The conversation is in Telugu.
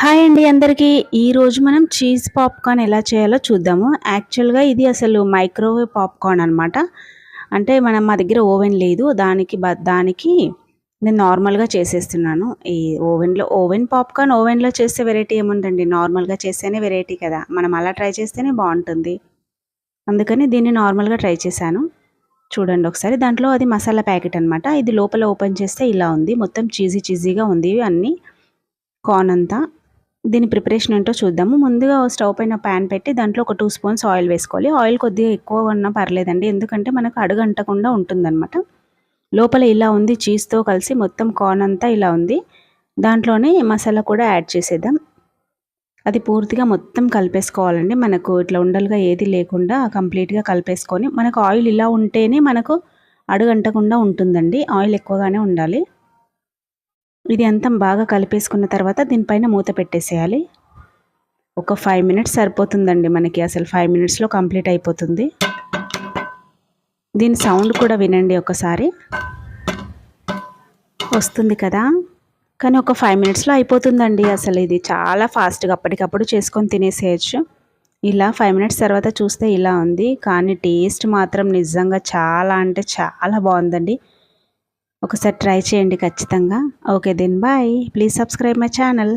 హాయ్ అండి అందరికీ. ఈరోజు మనం చీజ్ పాప్కార్న్ ఎలా చేయాలో చూద్దాము. యాక్చువల్గా ఇది అసలు మైక్రోవేవ్ పాప్కార్న్ అనమాట అంటే మనం మా దగ్గర ఓవెన్ లేదు. దానికి దానికి నేను నార్మల్గా చేసేస్తున్నాను. ఈ ఓవెన్లో ఓవెన్ పాప్కార్న్ ఓవెన్లో చేస్తే వెరైటీ ఏముందండి? నార్మల్గా చేస్తేనే వెరైటీ కదా. మనం అలా ట్రై చేస్తేనే బాగుంటుంది. అందుకని దీన్ని నార్మల్గా ట్రై చేశాను. చూడండి ఒకసారి. దాంట్లో అది మసాలా ప్యాకెట్ అనమాట ఇది లోపల ఓపెన్ చేస్తే ఇలా ఉంది. మొత్తం చీజీ చీజీగా ఉంది అన్నీ. కార్న్ అంతా. దీని ప్రిపరేషన్ ఏంటో చూద్దాము. ముందుగా స్టవ్ పైన ప్యాన్ పెట్టి దాంట్లో ఒక టూ స్పూన్స్ ఆయిల్ వేసుకోవాలి. ఆయిల్ కొద్దిగా ఎక్కువ ఉన్నా పర్లేదండి. ఎందుకంటే మనకు అడుగంటకుండా ఉంటుందన్నమాట. లోపల ఇలా ఉంది చీజ్తో కలిసి మొత్తం కార్న్ అంతా ఇలా ఉంది. దాంట్లోనే మసాలా కూడా యాడ్ చేసేద్దాం. అది పూర్తిగా మొత్తం కలిపేసుకోవాలండి. మనకు ఇట్లా ఉండలుగా ఏది లేకుండా కంప్లీట్గా కలిపేసుకొని మనకు ఆయిల్ ఇలా ఉంటేనే మనకు అడుగంటకుండా ఉంటుందండి. ఆయిల్ ఎక్కువగానే ఉండాలి. ఇది అంతా బాగా కలిపేసుకున్న తర్వాత దీనిపైన మూత పెట్టేసేయాలి. ఒక ఫైవ్ మినిట్స్ సరిపోతుందండి మనకి. అసలు ఫైవ్ మినిట్స్లో కంప్లీట్ అయిపోతుంది. దీని సౌండ్ కూడా వినండి ఒకసారి. వస్తుంది కదా? కానీ ఒక ఫైవ్ మినిట్స్లో అయిపోతుందండి అసలు ఇది. చాలా ఫాస్ట్గా అప్పటికప్పుడు చేసుకొని తినేసేయచ్చు. ఇలా ఫైవ్ మినిట్స్ తర్వాత చూస్తే ఇలా ఉంది. కానీ టేస్ట్ మాత్రం నిజంగా చాలా అంటే చాలా బాగుందండి. ఒకసారి ట్రై చేయండి ఖచ్చితంగా. Okay then bye please subscribe my channel